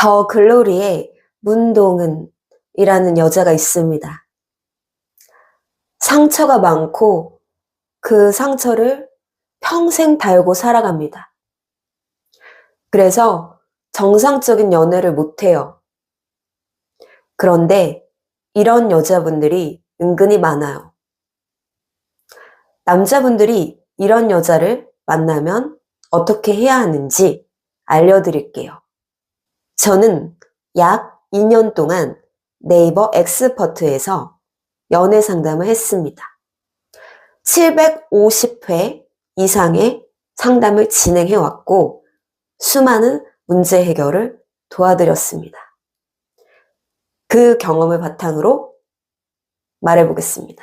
더 글로리에 문동은이라는 여자가 있습니다. 상처가 많고 그 상처를 평생 달고 살아갑니다. 그래서 정상적인 연애를 못해요. 그런데 이런 여자분들이 은근히 많아요. 남자분들이 이런 여자를 만나면 어떻게 해야 하는지 알려드릴게요. 저는 약 2년 동안 네이버 엑스퍼트에서 연애 상담을 했습니다. 750회 이상의 상담을 진행해 왔고 수많은 문제 해결을 도와드렸습니다. 그 경험을 바탕으로 말해 보겠습니다.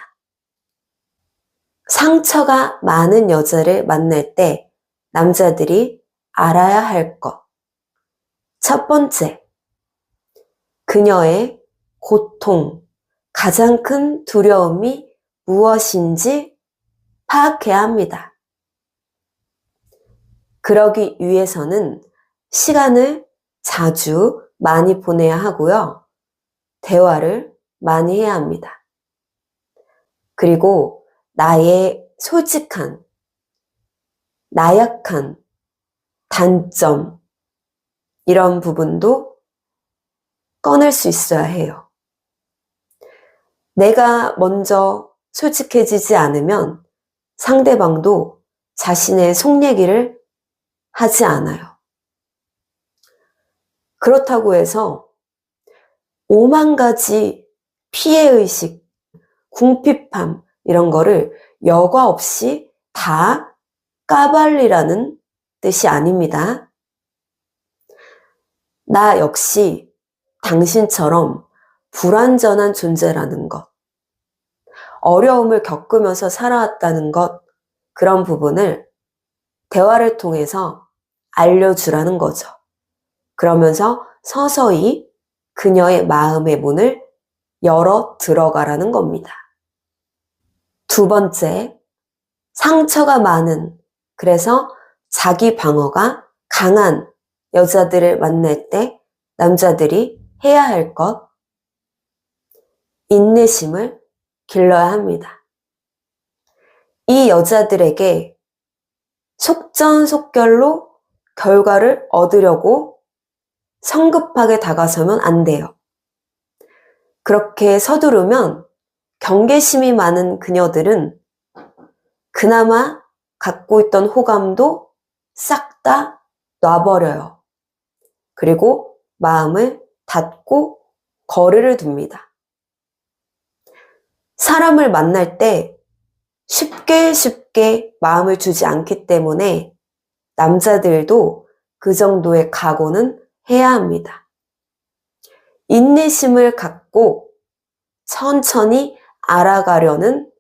상처가 많은 여자를 만날 때 남자들이 알아야 할 것. 첫 번째, 그녀의 고통, 가장 큰 두려움이 무엇인지 파악해야 합니다. 그러기 위해서는 시간을 자주 많이 보내야 하고요. 대화를 많이 해야 합니다. 그리고 나의 솔직한, 나약한 단점, 이런 부분도 꺼낼 수 있어야 해요. 내가 먼저 솔직해지지 않으면 상대방도 자신의 속 얘기를 하지 않아요. 그렇다고 해서 오만 가지 피해의식, 궁핍함, 이런 거를 여과 없이 다 까발리라는 뜻이 아닙니다. 나 역시 당신처럼 불완전한 존재라는 것, 어려움을 겪으면서 살아왔다는 것, 그런 부분을 대화를 통해서 알려주라는 거죠. 그러면서 서서히 그녀의 마음의 문을 열어 들어가라는 겁니다. 두 번째, 상처가 많은, 그래서 자기 방어가 강한 여자들을 만날 때 남자들이 해야 할 것, 인내심을 길러야 합니다. 이 여자들에게 속전속결로 결과를 얻으려고 성급하게 다가서면 안 돼요. 그렇게 서두르면 경계심이 많은 그녀들은 그나마 갖고 있던 호감도 싹 다 놔버려요. 그리고 마음을 닫고 거리를 둡니다. 사람을 만날 때 쉽게 쉽게 마음을 주지 않기 때문에 남자들도 그 정도의 각오는 해야 합니다. 인내심을 갖고 천천히 알아가려는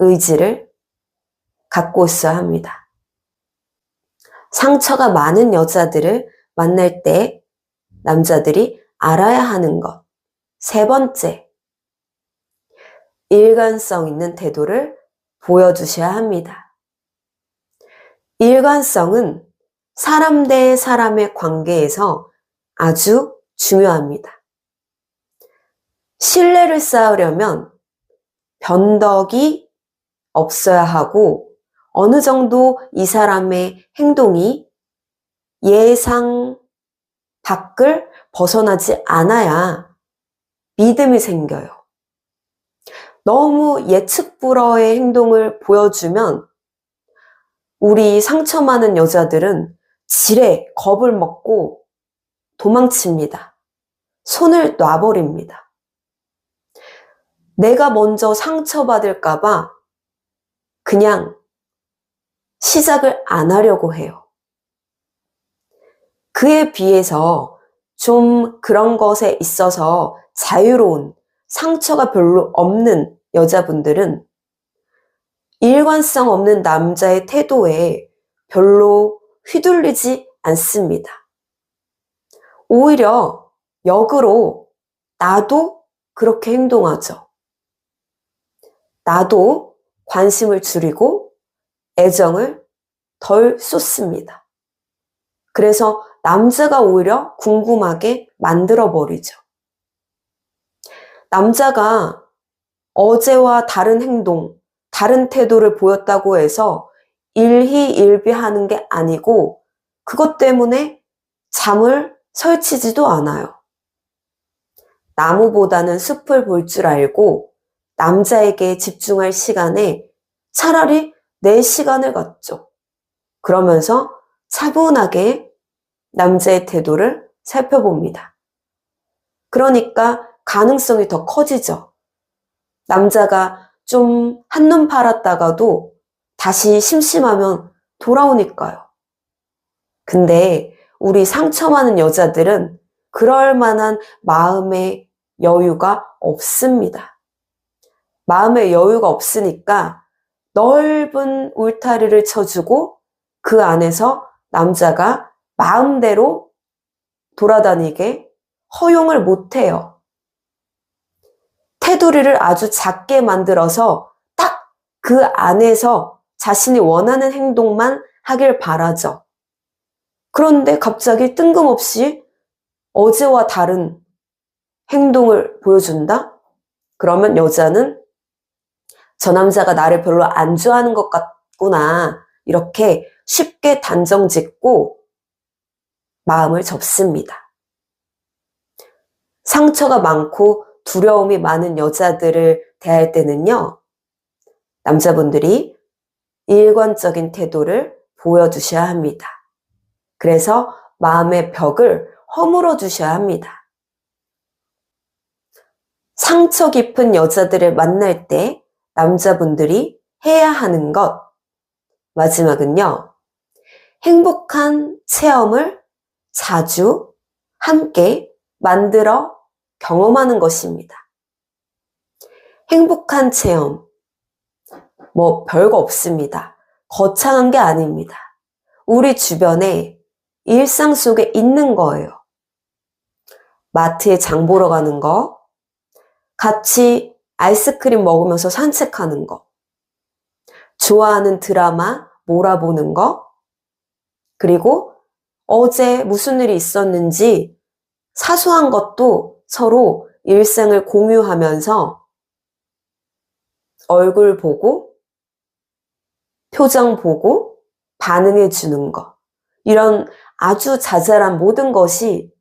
의지를 갖고 있어야 합니다. 상처가 많은 여자들을 만날 때 남자들이 알아야 하는 것. 세 번째, 일관성 있는 태도를 보여주셔야 합니다. 일관성은 사람 대 사람의 관계에서 아주 중요합니다. 신뢰를 쌓으려면 변덕이 없어야 하고 어느 정도 이 사람의 행동이 예상 밖을 벗어나지 않아야 믿음이 생겨요. 너무 예측 불허의 행동을 보여주면 우리 상처 많은 여자들은 지레 겁을 먹고 도망칩니다. 손을 놔버립니다. 내가 먼저 상처받을까봐 그냥 시작을 안 하려고 해요. 그에 비해서 좀 그런 것에 있어서 자유로운 상처가 별로 없는 여자분들은 일관성 없는 남자의 태도에 별로 휘둘리지 않습니다. 오히려 역으로 나도 그렇게 행동하죠. 나도 관심을 줄이고 애정을 덜 쏟습니다. 그래서 남자가 오히려 궁금하게 만들어버리죠. 남자가 어제와 다른 행동, 다른 태도를 보였다고 해서 일희일비하는 게 아니고 그것 때문에 잠을 설치지도 않아요. 나무보다는 숲을 볼 줄 알고 남자에게 집중할 시간에 차라리 내 시간을 갖죠. 그러면서 차분하게 남자의 태도를 살펴봅니다. 그러니까 가능성이 더 커지죠. 남자가 좀 한눈 팔았다가도 다시 심심하면 돌아오니까요. 근데 우리 상처 많은 여자들은 그럴 만한 마음의 여유가 없습니다. 마음의 여유가 없으니까 넓은 울타리를 쳐주고 그 안에서 남자가 마음대로 돌아다니게 허용을 못해요. 테두리를 아주 작게 만들어서 딱 그 안에서 자신이 원하는 행동만 하길 바라죠. 그런데 갑자기 뜬금없이 어제와 다른 행동을 보여준다? 그러면 여자는 저 남자가 나를 별로 안 좋아하는 것 같구나. 이렇게 쉽게 단정 짓고 마음을 접습니다. 상처가 많고 두려움이 많은 여자들을 대할 때는요, 남자분들이 일관적인 태도를 보여주셔야 합니다. 그래서 마음의 벽을 허물어 주셔야 합니다. 상처 깊은 여자들을 만날 때 남자분들이 해야 하는 것. 마지막은요, 행복한 체험을 자주 함께 만들어 경험하는 것입니다. 행복한 체험. 뭐 별거 없습니다. 거창한 게 아닙니다. 우리 주변에 일상 속에 있는 거예요. 마트에 장 보러 가는 거, 같이 아이스크림 먹으면서 산책하는 거, 좋아하는 드라마 몰아보는 거, 그리고 어제 무슨 일이 있었는지 사소한 것도 서로 일생을 공유하면서 얼굴 보고 표정 보고 반응해 주는 거. 이런 아주 자잘한 모든 것이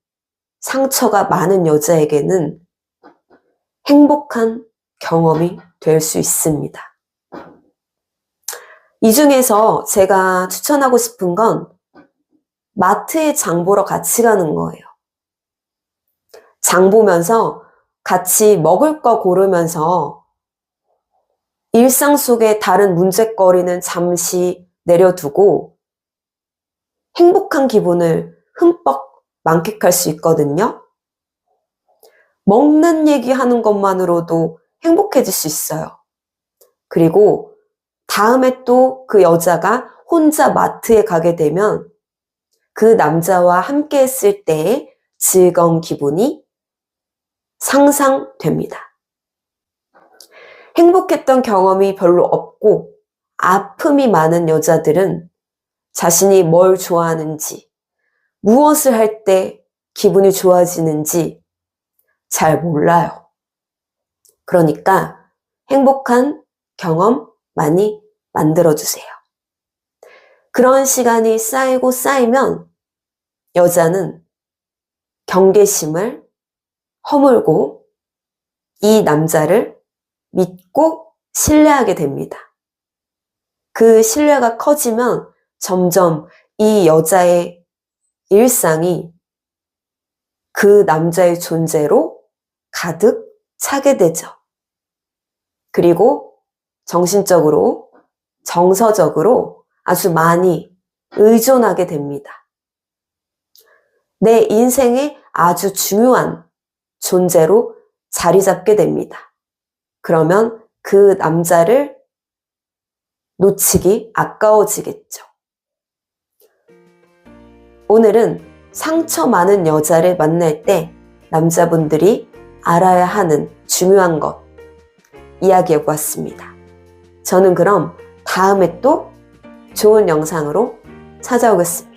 상처가 많은 여자에게는 행복한 경험이 될 수 있습니다. 이 중에서 제가 추천하고 싶은 건 마트에 장 보러 같이 가는 거예요. 장 보면서 같이 먹을 거 고르면서 일상 속의 다른 문제거리는 잠시 내려두고 행복한 기분을 흠뻑 만끽할 수 있거든요. 먹는 얘기 하는 것만으로도 행복해질 수 있어요. 그리고 다음에 또 그 여자가 혼자 마트에 가게 되면 그 남자와 함께 했을 때의 즐거운 기분이 상상됩니다. 행복했던 경험이 별로 없고 아픔이 많은 여자들은 자신이 뭘 좋아하는지, 무엇을 할 때 기분이 좋아지는지 잘 몰라요. 그러니까 행복한 경험 많이 만들어주세요. 그런 시간이 쌓이고 쌓이면 여자는 경계심을 허물고 이 남자를 믿고 신뢰하게 됩니다. 그 신뢰가 커지면 점점 이 여자의 일상이 그 남자의 존재로 가득 차게 되죠. 그리고 정신적으로, 정서적으로 아주 많이 의존하게 됩니다. 내 인생의 아주 중요한 존재로 자리 잡게 됩니다. 그러면 그 남자를 놓치기 아까워지겠죠. 오늘은 상처 많은 여자를 만날 때 남자분들이 알아야 하는 중요한 것 이야기해 보았습니다. 저는 그럼 다음에 또 좋은 영상으로 찾아오겠습니다.